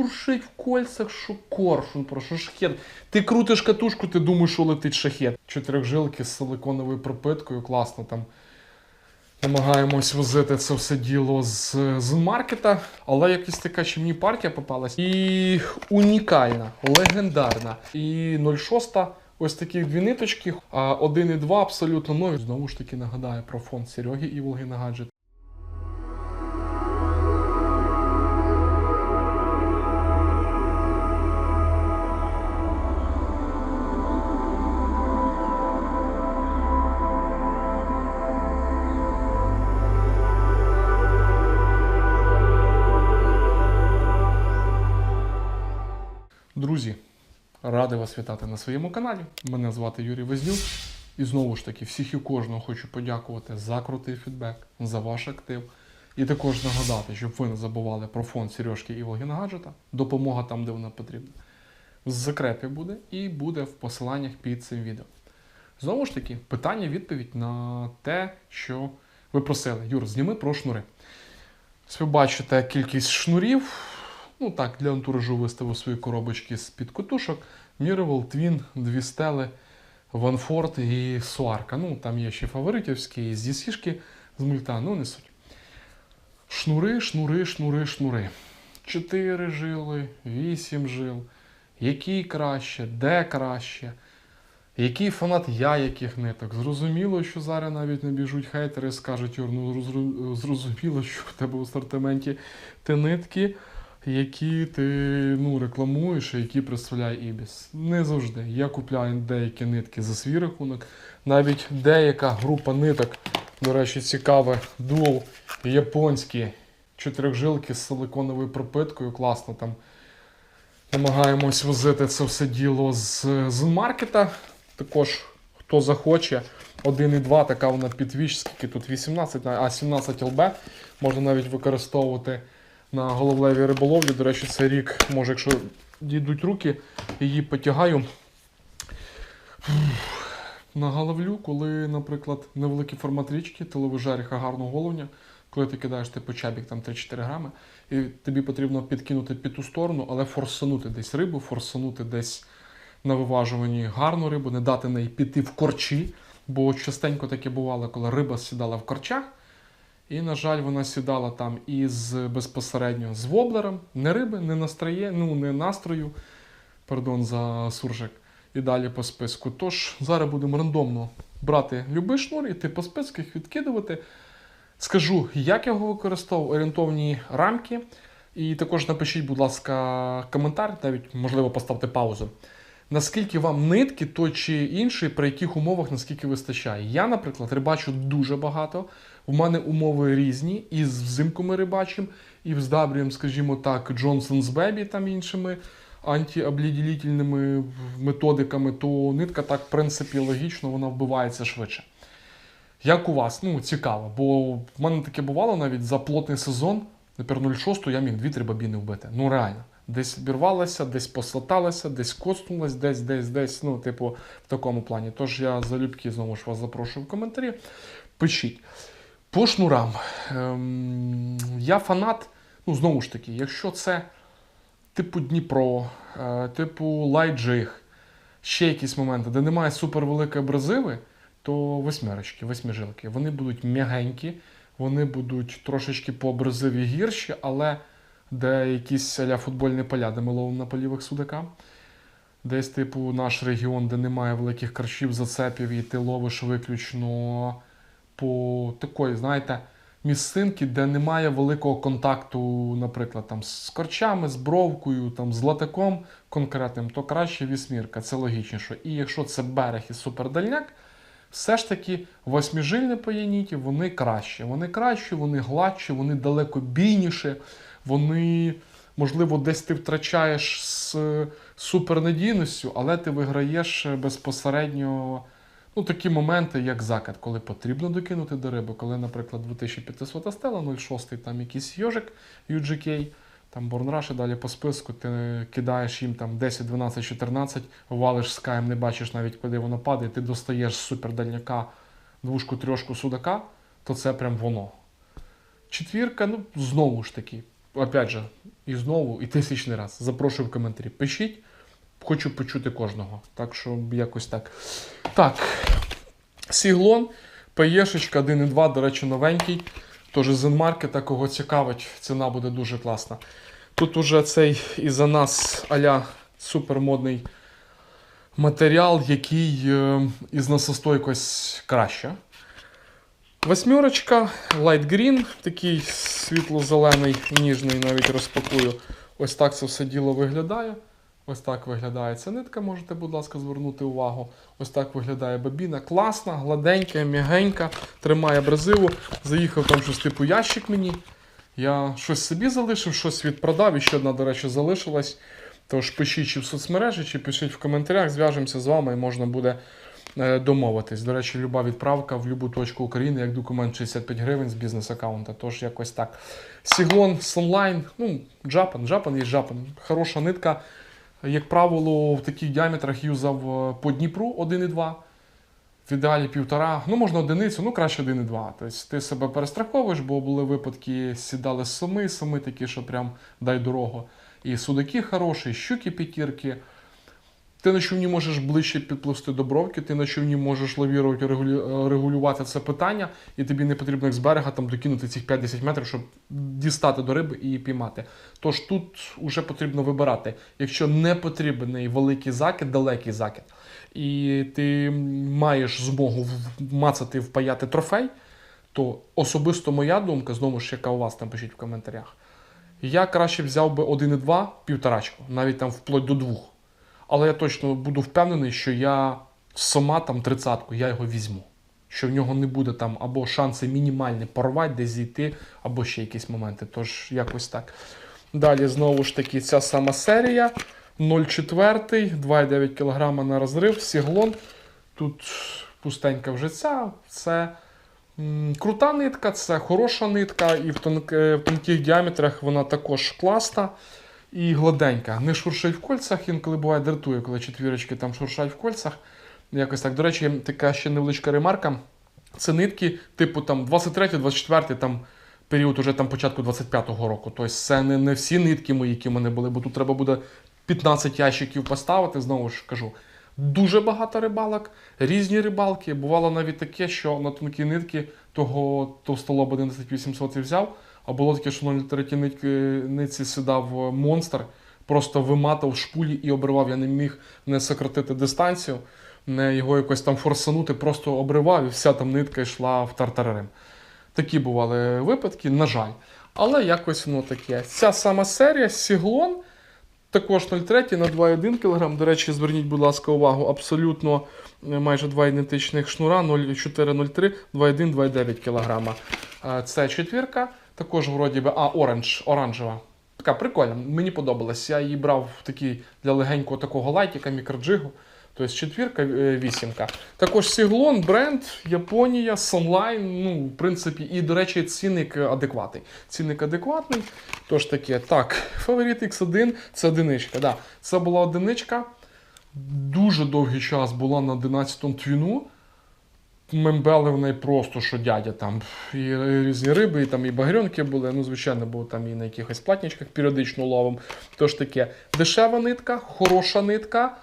шуршить в кольцях, що коршун, про що шахет. Ти крутиш катушку, ти думаєш, що летить шахет. Чотирьохжилки з силиконовою пропиткою, класно там. Намагаємось возити це все діло з, з маркета, але якась така ще мені партія попалась. І унікальна, легендарна. І 06 ось такі дві ниточки, а 1 і 2 абсолютно нові. Знову ж таки нагадаю про фонд Сереги і Волгина Гаджет. Друзі, радий вас вітати на своєму каналі. Мене звати Юрій Вознюк. І знову ж таки, всіх і кожного хочу подякувати за крутий фідбек, за ваш актив. І також нагадати, щоб ви не забували про фонд Сережки і Волгіна Гаджета. Допомога там, де вона потрібна. В закрепі буде і буде в посиланнях під цим відео. Знову ж таки, питання-відповідь на те, що ви просили. Юр, зніми про шнури. Ось ви бачите кількість шнурів. Ну так, для антуражу виставив свої коробочки з-під котушок. Міревел, Твін, дві стели, Ванфорд і Суарка. Ну, там є ще фаворитівські, з дісішки з мульта, ну не суть. Шнури, шнури, шнури, шнури. Чотири жили, вісім жил. Який краще, де краще, який фанат я яких ниток. Зрозуміло, що зараз навіть не біжуть хейтери скажуть, ну зрозуміло, що в тебе в асортименті те нитки, які ти ну, рекламуєш, які представляє Ібіс. Не завжди. Я купляю деякі нитки за свій рахунок. Навіть деяка група ниток, до речі, цікаве, дуал японські чотирьохжилки з силиконовою пропиткою, класно там. Намагаємось возити це все діло з, з маркета. Також, хто захоче, 1,2, така вона підвіч, скільки тут 18, а 17 ЛБ. Можна навіть використовувати на головлевій риболовлі. До речі, цей рік, може, якщо дійдуть руки, її потягаю. На головлю, коли, наприклад, невеликий формат річки, ти ловиш жаріха гарного головня, коли ти кидаєш типу чабік там 3-4 грами, і тобі потрібно підкинути під ту сторону, але форсанути десь рибу, форсанути десь на виважуванні гарну рибу, не дати неї піти в корчі, бо частенько таке бувало, коли риба сідала в корчах, і, на жаль, вона сідала там із безпосередньо з воблером, не риби, не настрої, ну не настрою, пардон, за суржик, і далі по списку. Тож зараз будемо рандомно брати любий шнур, іти по списку, їх відкидувати. Скажу, як я його використовував, орієнтовні рамки. І також напишіть, будь ласка, коментар, навіть можливо поставте паузу. Наскільки вам нитки, той чи інший, при яких умовах наскільки вистачає. Я, наприклад, рибачу дуже багато. У мене умови різні. І з взимку ми рибачимо, і вздабрюємо, скажімо так, Johnson's Baby там іншими антиобліділітельними методиками, то нитка так, в принципі, логічно, вона вбивається швидше. Як у вас? Ну, цікаво, бо в мене таке бувало навіть за плотний сезон, наприклад, 06 я міг 2-3 бабіни вбити. Ну реально. Десь обірвалася, десь послаталася, десь коснулась, десь, десь, десь. Ну, типу, в такому плані. Тож я залюбки знову ж вас запрошую в коментарі. Пишіть. По шнурам. Ем, я фанат, ну, знову ж таки, якщо це типу Дніпро, е, типу Лайджиг, ще якісь моменти, де немає супервеликої абразиви, то восьмерочки, восьмижилки. Вони будуть м'ягенькі, вони будуть трошечки по абразиві гірші, але де якісь аля футбольні поля, де ми ловимо на полівих судака. Десь, типу, наш регіон, де немає великих каршів, зацепів, і ти ловиш виключно по такої, знаєте, місцинки, де немає великого контакту, наприклад, там з корчами, з бровкою, там, з латаком конкретним, то краще вісьмірка, це логічніше. І якщо це берег і супердальняк, все ж таки восьмижильні паяніті, вони кращі. Вони кращі, вони гладші, вони далеко бійніші, вони, можливо, десь ти втрачаєш з супернадійністю, але ти виграєш безпосередньо ну, такі моменти, як закат, коли потрібно докинути до риби, коли, наприклад, 2500 стела, 0,6, там якийсь йожик UGK, там борнраш і далі по списку, ти кидаєш їм там 10, 12, 14, валиш з каєм, не бачиш навіть, куди воно падає, ти достаєш з супердальняка двушку, трьошку судака, то це прям воно. Четвірка, ну, знову ж таки, опять же, і знову, і тисячний раз. Запрошую в коментарі. Пишіть, хочу почути кожного. Так що якось так. Так. Сіглон, паєшечка 1.2, до речі, новенький. Тож Зенмаркета, кого цікавить, ціна буде дуже класна. Тут уже цей і за нас аля супермодний матеріал, який е, із насостойкость краще. Восьмерочка, Light Green, такий світло-зелений, ніжний, навіть розпакую. Ось так це все діло виглядає. Ось так виглядає ця нитка, можете, будь ласка, звернути увагу. Ось так виглядає бабіна. Класна, гладенька, м'ягенька, тримає абразиву. Заїхав там щось типу ящик мені. Я щось собі залишив, щось відпродав, і ще одна, до речі, залишилась. Тож пишіть чи в соцмережі, чи пишіть в коментарях, зв'яжемося з вами і можна буде домовитись. До речі, люба відправка в будь-яку точку України, як документ 65 гривень з бізнес-аккаунта. Тож якось так. Сіглон, Sunline, ну, Джапан, Джапан є Джапан. Хороша нитка. Як правило, в таких діаметрах юзав е, по Дніпру 1,2. В ідеалі півтора, ну можна одиницю, ну краще 1,2. Тобто ти себе перестраховуєш, бо були випадки, сідали суми, суми такі, що прям дай дорогу. І судаки хороші, і щуки п'ятірки. Ти на човні можеш ближче підпливти до бровки, ти на човні можеш лавірувати, регулювати це питання, і тобі не потрібно як з берега там докинути цих 5-10 метрів, щоб дістати до риби і піймати. Тож тут вже потрібно вибирати. Якщо не потрібний великий закид, далекий закид, і ти маєш змогу вмацати, впаяти трофей, то особисто моя думка, знову ж, яка у вас там пишіть в коментарях. Я краще взяв би 1,2 півторачку, навіть там вплоть до двох. Але я точно буду впевнений, що я сама там тридцятку, я його візьму. Що в нього не буде там або шанси мінімальні порвати, десь зійти, або ще якісь моменти. Тож якось так. Далі знову ж таки ця сама серія. 0,4, 2,9 кг на розрив, сіглон. Тут пустенька вже ця. Це м, крута нитка, це хороша нитка, і в, тонк, е, в тонких діаметрах вона також класна і гладенька. Не шуршить в кольцях, інколи буває дратує, коли четвірочки там шуршать в кольцях. Якось так. До речі, така ще невеличка ремарка. Це нитки, типу там 23-24 там період уже там початку 25-го року. Тобто це не, не всі нитки мої, які в мене були, бо тут треба буде 15 ящиків поставити, знову ж кажу. Дуже багато рибалок, різні рибалки. Бувало навіть таке, що на тонкі нитки того товстолоба 11800 і взяв, а було таке, що на третій сідав е, монстр, просто виматав шпулі і обривав. Я не міг не сократити дистанцію, не його якось там форсанути, просто обривав і вся там нитка йшла в тартарарим. Такі бували випадки, на жаль. Але якось воно таке. Ця сама серія Сіглон. Також 0,3 на 2,1 кг. До речі, зверніть, будь ласка, увагу, абсолютно е, майже два ідентичних шнура 0,4-0,3, 2,1, 2,9 кг. Це четвірка. Також вроді би, а, оранж, оранжева. Така прикольна, мені подобалась. Я її брав в такий для легенького такого лайтіка, мікроджигу. Тобто четвірка, е, вісімка. Також Сіглон, бренд, Японія, Sunline. Ну, в принципі, і, до речі, цінник адекватний. Цінник адекватний. Тож таке. Так, фаворит X1 це одиничка. Да. Це була одиничка. Дуже довгий час була на 11-му твіну. Мембели в просто що дядя там. І різні риби, і там і багрьонки були. Ну, звичайно, бо там і на якихось платничках періодично ловом. Тож таке. Дешева нитка, хороша нитка.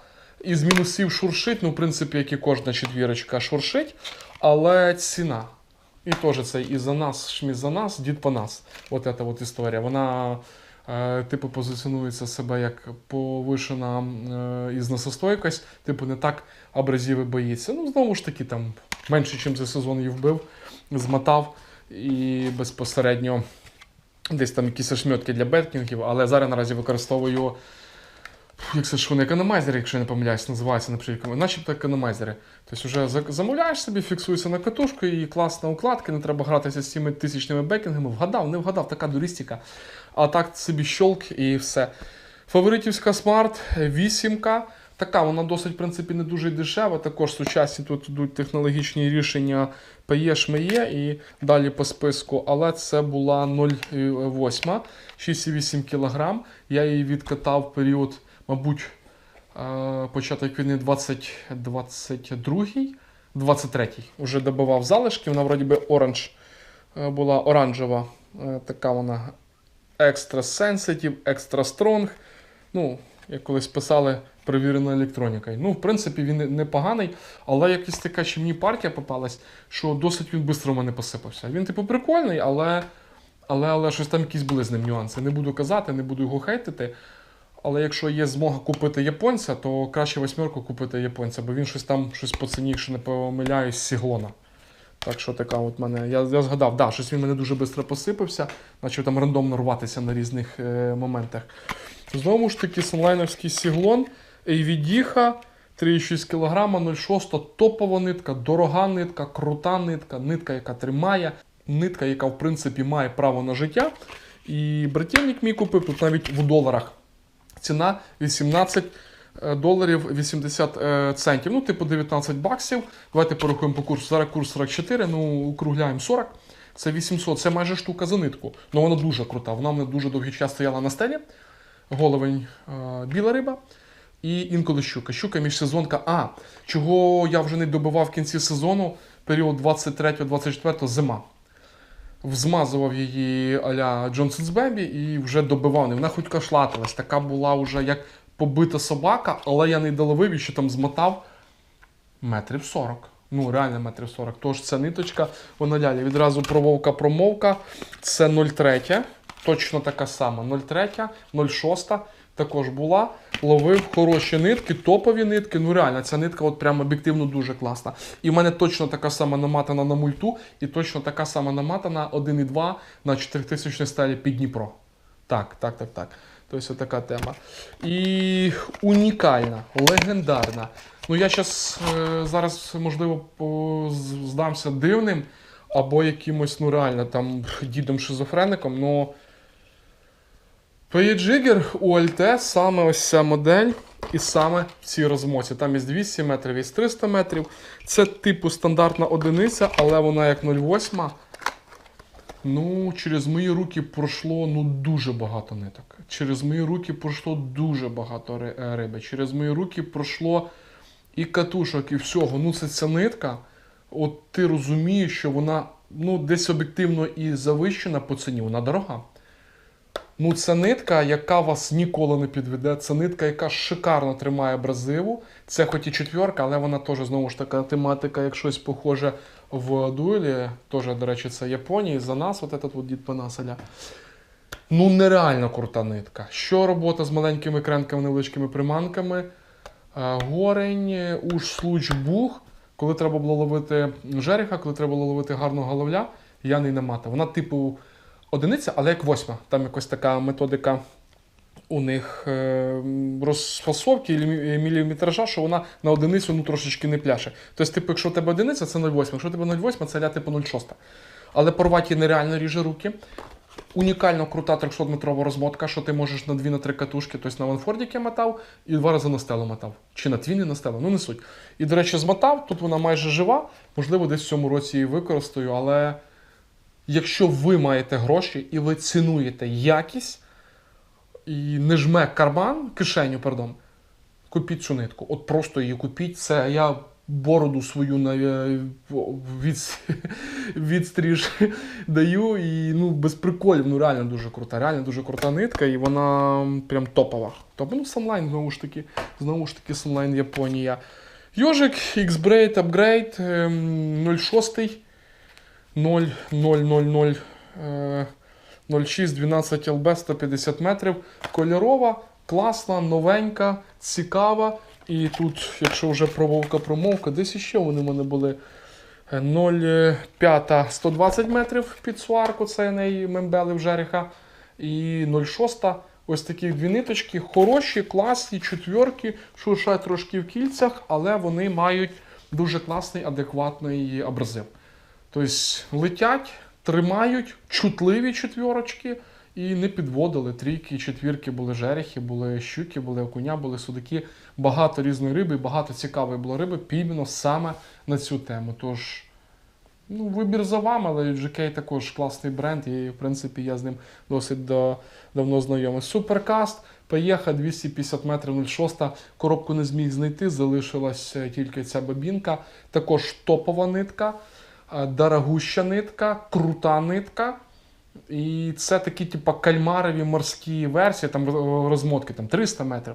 Із мінусів шуршить, ну, в принципі, як і кожна четвірочка шуршить, але ціна. І теж це і за нас, шмі за нас, дід по нас. От ця от історія. Вона, е, типу, позиціонується себе як повишена е, із насостойкость, типу, не так абразиви боїться. Ну, знову ж таки, там менше, ніж за сезон її вбив, змотав і безпосередньо десь там якісь ошмьотки для беткінгів, але зараз наразі використовую. Як це ж вони економайзери, якщо я не помиляюсь, називаються, наприклад, начебто економайзери. Тобто вже замовляєш собі, фіксується на катушку і класна укладка, не треба гратися з цими тисячними бекінгами. Вгадав, не вгадав, така дурістика. А так собі щолк і все. Фаворитівська смарт, вісімка. Така, вона досить, в принципі, не дуже дешева. Також сучасні тут йдуть технологічні рішення шмеє і далі по списку. Але це була 0,8, 6,8 кг. Я її відкатав в період, мабуть, е, початок війни 2022 23 Уже добивав залишки. Вона вроді би оранж е, була оранжева. Е, Така вона Extra Sensitive, Extra Strong. Ну, як колись писали, перевірена електронікою. Ну, в принципі, він непоганий, але якась така ще мені партія попалась, що досить він швидко в мене посипався. Він, типу, прикольний, але, але, але щось там якісь були з ним нюанси. Не буду казати, не буду його хейтити. Але якщо є змога купити японця, то краще восьмерку купити японця, бо він щось там щось по ціні, якщо не помиляюсь, з Сіглона. Так що така от мене. Я, я згадав, да, щось він мене дуже швидко посипався, почав там рандомно рватися на різних е, моментах. Знову ж таки, сонлайновський сіглон, AVD, 3,6 кг, 0,6 топова нитка, дорога нитка, крута нитка, нитка, яка тримає, нитка, яка в принципі має право на життя. І братівник мій купив тут навіть в доларах. Ціна 18 е, доларів 80 е, центів. Ну, типу 19 баксів. Давайте порахуємо по курсу. Зараз курс 44, ну округляємо 40. Це 800, це майже штука за нитку. Ну вона дуже крута. Вона мене дуже довгий час стояла на стелі. Головень е, біла риба. І інколи щука. Щука міжсезонка. А, чого я вже не добивав в кінці сезону, період 23-24 зима. Взмазував її аля Джонсонс Бебі і вже добивав. І Вона хоч кашлатилась, така була вже як побита собака, але я не доловив і що там змотав метрів 40. Ну, реально метрів 40. Тож ця ниточка, вона лялі. Відразу прововка промовка. Це 0,3. Точно така сама. 0,3, 0,6 також була. Ловив хороші нитки, топові нитки. Ну реально, ця нитка от прям об'єктивно дуже класна. І в мене точно така сама наматана на мульту, і точно така сама наматана 1,2 на 4000 стелі під Дніпро. Так, так, так, так. Тобто така тема. І унікальна, легендарна. Ну, я щас, е, зараз, можливо, здамся дивним або якимось, ну реально, там, дідом-шизофреником, но Jigger ULT саме ось ця модель і саме в цій розмоті. Там є 200 метрів, є 300 метрів. Це типу стандартна одиниця, але вона як 0,8. Ну, через мої руки пройшло ну, дуже багато ниток. Через мої руки пройшло дуже багато е, риби. Через мої руки пройшло і катушок, і всього. Ну, це ця нитка. От ти розумієш, що вона ну, десь об'єктивно і завищена по ціні, вона дорога. Ну, це нитка, яка вас ніколи не підведе. Це нитка, яка шикарно тримає абразиву. Це хоч і четверка, але вона теж знову ж така тематика, як щось похоже в дуелі. Теж, до речі, це Японії. За нас, от этот от дід Панаселя. Ну, нереально крута нитка. Що робота з маленькими кренками, невеличкими приманками. Е, Горень, уж случ бух. Коли треба було ловити жереха, коли треба було ловити гарного головля, я не наматав. Вона, типу, одиниця, але як восьма. Там якось така методика у них е, розфасовки міліметража, що вона на одиницю ну, трошечки не пляше. Тобто, типу, якщо у тебе одиниця, це 0,8, якщо у тебе 0,8, це ля типу 0,6. Але порваті нереально ріже руки. Унікально крута 300-метрова розмотка, що ти можеш на 2-3 катушки, тобто на ванфордік я мотав і два рази на стелу мотав. Чи на твіни на стелу, ну не суть. І, до речі, змотав, тут вона майже жива, можливо, десь в цьому році її використаю, але якщо ви маєте гроші і ви цінуєте якість і не жме карман, кишеню, пардон, купіть цю нитку. От просто її купіть. Це я бороду свою на е, від, відстріж даю. І ну, без приколів, ну реально дуже крута. Реально дуже крута нитка, і вона прям топова. Тобто, ну, Sunline, знову ж таки, знову ж таки, Sunline Японія. Йожик, X-Braid, Upgrade, ем, 06, 0, 0, 0, 0, е, 06, 12 ЛБ, 150 метрів. Кольорова, класна, новенька, цікава. І тут, якщо вже промовка промовка, десь іще вони в мене були. Е, 0,5 120 метрів під сварку, це неї мембелив жереха. І 0,6 ось такі дві ниточки, хороші, класні, четверки, шуршать трошки в кільцях, але вони мають дуже класний, адекватний абразив. Тобто летять, тримають, чутливі четверочки і не підводили. Трійки, четвірки були жерехи, були щуки, були окуня, були судаки. Багато різної риби, багато цікавої було риби, піймено саме на цю тему. Тож, ну, вибір за вами, але GK також класний бренд, і в принципі я з ним досить до, давно знайомий. Суперкаст, поїхав 250 метрів 06, коробку не зміг знайти, залишилася тільки ця бобінка. Також топова нитка, е, дорогуща нитка, крута нитка. І це такі, типу, кальмарові морські версії, там розмотки там 300 метрів,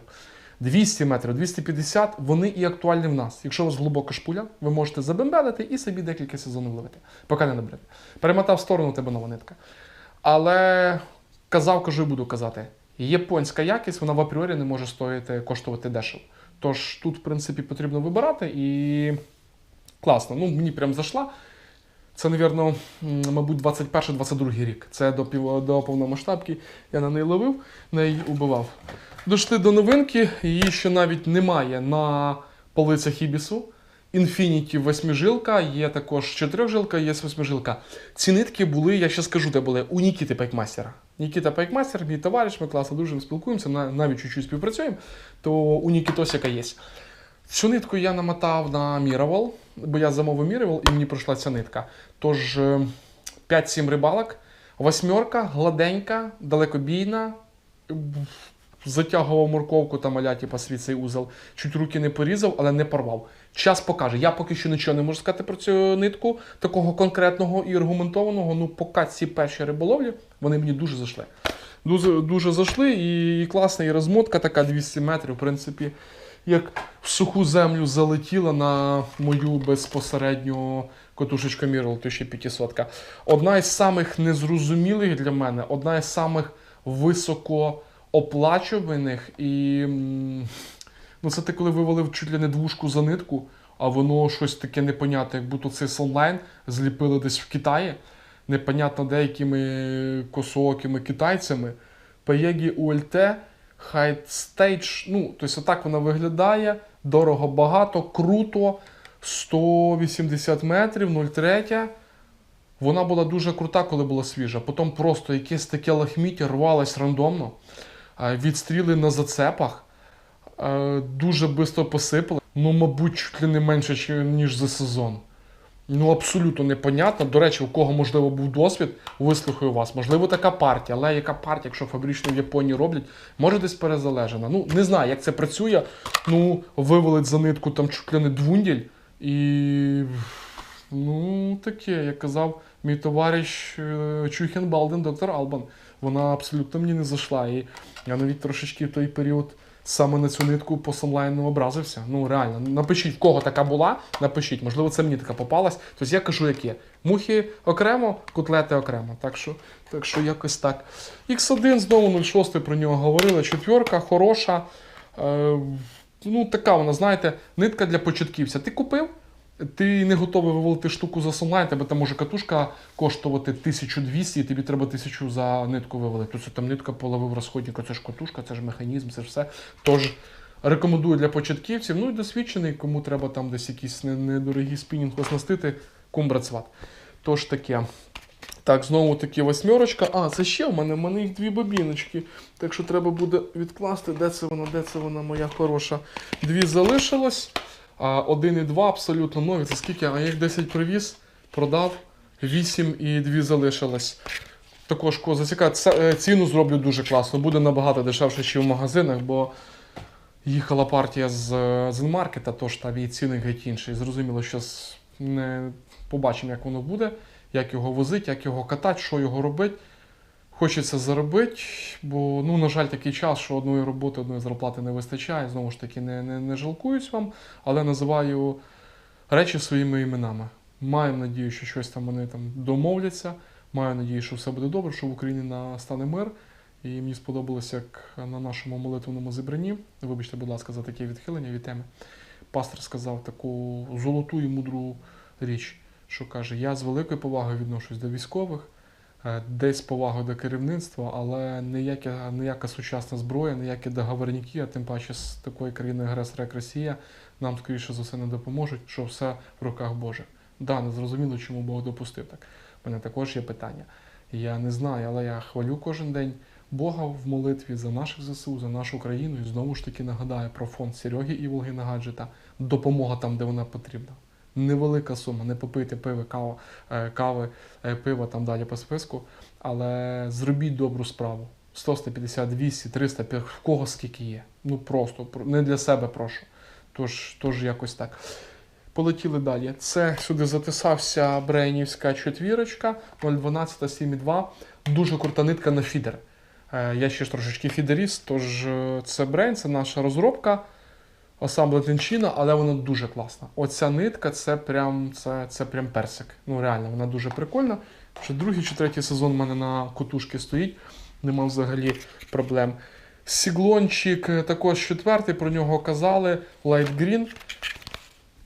200 метрів, 250, вони і актуальні в нас. Якщо у вас глибока шпуля, ви можете забембелити і собі декілька сезонів ловити, поки не набрати. Перемотав в сторону тебе нова нитка. Але казав, кажу і буду казати. Японська якість, вона в апріорі не може стоїти, коштувати дешево. Тож тут, в принципі, потрібно вибирати і класно. Ну, мені прям зайшла. Це, напевно, мабуть, 21-22 рік. Це до, пів, до повномасштабки. Я на неї ловив, на її убивав. Дошли до новинки, її ще навіть немає на полицях Ібісу. Infinity восьмижилка, є також чотирьохжилка, є восьмижилка. Ці нитки були, я ще скажу, де були у Нікіти Пайкмастера. Нікіта Пайкмастер, мій товариш, ми класно дуже спілкуємося, навіть чуть-чуть співпрацюємо, то у Нікітосіка є. Цю нитку я намотав на Міровал, бо я замовив Міровал і мені пройшла ця нитка. Тож е, 5-7 рибалок, восьмерка, гладенька, далекобійна. Затягував морковку та маля, типа свій цей узел. Чуть руки не порізав, але не порвав. Час покаже. Я поки що нічого не можу сказати про цю нитку, такого конкретного і аргументованого. Ну, поки ці перші риболовлі, вони мені дуже зайшли. Дуже, дуже зайшли, і класна і розмотка така 200 метрів, в принципі, як в суху землю залетіла на мою безпосередню котушечку Мірл 1500. Одна із самих незрозумілих для мене, одна із самих високооплачуваних. І ну, це ти коли вивалив чуть ли не двушку за нитку, а воно щось таке непонятне, як будто це онлайн зліпили десь в Китаї, непонятно деякими косоокими китайцями. Паєгі УЛТ, Stage, ну, тобто отак вона виглядає, дорого багато, круто, 180 метрів, 0,3. Вона була дуже крута, коли була свіжа. Потім просто якесь таке лахміття рвалось рандомно. Відстріли на зацепах. Дуже швидко посипали. Ну, мабуть, чуть ли не менше, ніж за сезон. Ну, абсолютно непонятно. До речі, у кого, можливо, був досвід, вислухаю вас. Можливо, така партія, але яка партія, якщо фабрично в Японії роблять, може десь перезалежена. Ну, не знаю, як це працює. Ну, вивелить за нитку там чуть ли не двунділь. І. Ну, таке, як казав мій товариш е, Чухін Балден, доктор Албан. Вона абсолютно мені не зайшла. І я навіть трошечки в той період саме на цю нитку по самлайну образився. Ну, реально, напишіть, в кого така була, напишіть. Можливо, це мені така попалась. Тобто я кажу, як є. Мухи окремо, котлети окремо. Так що, так що якось так. X1 знову 06 про нього говорили. Четверка, хороша. Е, ну, така вона, знаєте, нитка для початківця. Ти купив, ти не готовий вивалити штуку за сонлайн, тебе там може катушка коштувати 1200, і тобі треба 1000 за нитку вивалити. Тобто там нитка половив розходника, це ж катушка, це ж механізм, це ж все. Тож рекомендую для початківців, ну і досвідчений, кому треба там десь якісь не- недорогі спінінг оснастити, кумбрацват. Тож таке. Так, знову таки восьмерочка. А, це ще в мене, в мене їх дві бобіночки. Так що треба буде відкласти, де це вона, де це вона моя хороша. Дві залишилось. А, один і два абсолютно нові. Це скільки? А я їх 10 привіз, продав, 8 і 2 залишилось. Також зацікавить. Е, Ціну зроблю дуже класно. Буде набагато дешевше, ніж в магазинах, бо їхала партія з е, Зенмаркета, тож там і ціни геть інші. Зрозуміло, що не побачимо, як воно буде, як його возити, як його катати, що його робити. Хочеться заробити, бо, ну, на жаль, такий час, що одної роботи, одної зарплати не вистачає. Знову ж таки, не, не, не жалкуюсь вам, але називаю речі своїми іменами. Маю надію, що щось там вони там домовляться. Маю надію, що все буде добре, що в Україні настане мир. І мені сподобалося, як на нашому молитвеному зібранні, вибачте, будь ласка, за таке відхилення від теми. Пастор сказав таку золоту і мудру річ, що каже: Я з великою повагою відношусь до військових, десь повагою до керівництва, але ніяка, ніяка сучасна зброя, ніякі договорники, а тим паче з такої країни агресора, як Росія, нам скоріше за все не допоможуть, що все в руках Божих. Да, не зрозуміло, чому Бог допустив так. У мене також є питання. Я не знаю, але я хвалю кожен день Бога в молитві за наших ЗСУ, за нашу країну. І знову ж таки нагадаю про фонд Сереги і Волгина Гаджета. Допомога там, де вона потрібна. Невелика сума, не попийте пиви, кава, е, кави, е, пива там далі по списку. Але зробіть добру справу. 100, 150, 200, 300, в кого скільки є. Ну просто не для себе прошу. Тож, тож якось так. Полетіли далі. Це сюди затисався Брейнівська четвірочка 012 7,2. Дуже крута нитка на фідер. Е, Я ще ж трошечки фідеріст, тож це Брейн, це наша розробка. Асамбле Тенчина, але вона дуже класна. Оця нитка це прям, це, це прям персик. Ну реально, вона дуже прикольна. Вже другий чи третій сезон в мене на котушки стоїть. Нема взагалі проблем. Сіглончик е, також четвертий, про нього казали. Light Green.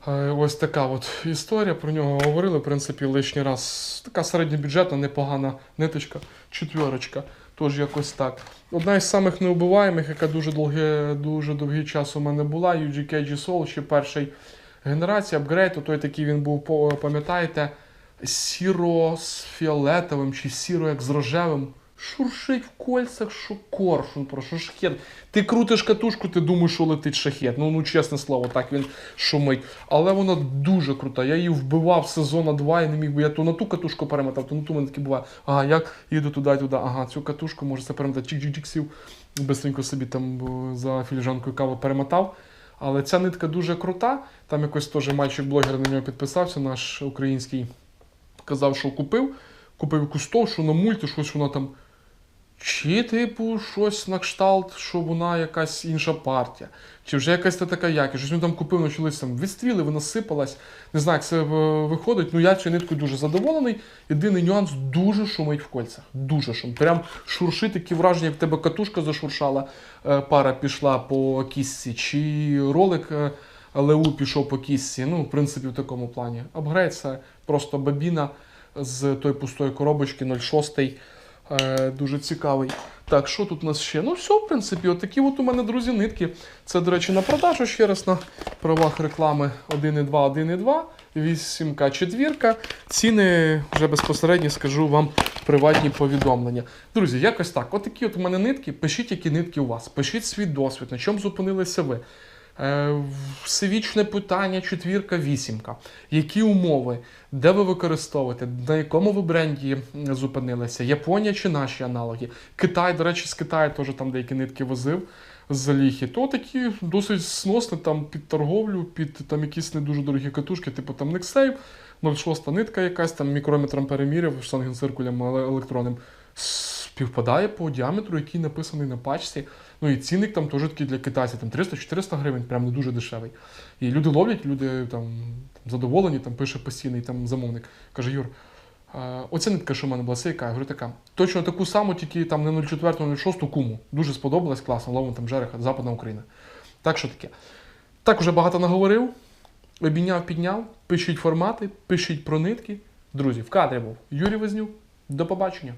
Е, Ось така от історія. Про нього говорили. В принципі, лишній раз. Така середньобюджетна, непогана ниточка, четверочка. Тож якось так. Одна із самих неубиваємих, яка дуже довгий, дуже довгий час у мене була, UGK G-Soul, ще перший генерація, апгрейд, той такий він був, пам'ятаєте, сіро з фіолетовим чи сіро як з рожевим. Шуршить в кольцях, що коршун, про що шахет. Ти крутиш катушку, ти думаєш, що летить шахет. Ну, ну чесне слово, так він шумить. Але вона дуже крута. Я її вбивав сезона 2 і не міг би. Я то на ту катушку перемотав, то на ту мене таке буває. Ага, як їду туди, туди. Ага, цю катушку може це перемотати. Чик-чик-чик сів. Бистренько собі там е, за філіжанкою кави перемотав. Але ця нитка дуже крута. Там якось теж мальчик-блогер на нього підписався, наш український. Казав, що купив. Купив якусь товшу на мульті, щось вона там. Чи, типу, щось на кшталт, що вона якась інша партія, чи вже якась та така якість. Щось він там купив, почалися там відстріли, вона сипалась. Не знаю, як це е, виходить. Ну я цією ниткою дуже задоволений. Єдиний нюанс дуже шумить в кольцях. Дуже шум. Прям шуршить такі враження, як в тебе катушка зашуршала, е, пара пішла по кісці, чи ролик е, Леу пішов по кісці. Ну, в принципі, в такому плані. Апгрейд це просто бабіна з той пустої коробочки 06. Е, дуже цікавий. Так, що тут у нас ще? Ну, все, в принципі, отакі от у мене, друзі, нитки. Це, до речі, на продажу ще раз на правах реклами 1.2, 1.2, 8К четвірка. Ціни вже безпосередньо скажу вам приватні повідомлення. Друзі, якось так. Отакі от у мене нитки. Пишіть, які нитки у вас. Пишіть свій досвід, на чому зупинилися ви. Е, Всевічне питання, четвірка, вісімка. Які умови, де ви використовуєте, на якому ви бренді зупинилися? Японія чи наші аналоги? Китай, до речі, з Китаю теж там деякі нитки возив з ліхи. То такі досить сносні там під торговлю, під там якісь не дуже дорогі катушки, типу там Nexave, 06 нитка якась, там мікрометром переміряв, штангенциркулем еле- електронним. Співпадає по діаметру, який написаний на пачці. Ну і цінник там теж такий для китайців, там 300-400 гривень, прям не дуже дешевий. І люди ловлять, люди там задоволені, там пише постійний там замовник. Каже, Юр, оця нитка, що в мене була, це яка? Я говорю, така. Точно таку саму, тільки там не 04-06 куму. Дуже сподобалась, класно, ловимо там жереха, Западна Україна. Так що таке. Так уже багато наговорив, обійняв, підняв. Пишіть формати, пишіть про нитки. Друзі, в кадрі був Юрій Вознюк. До побачення.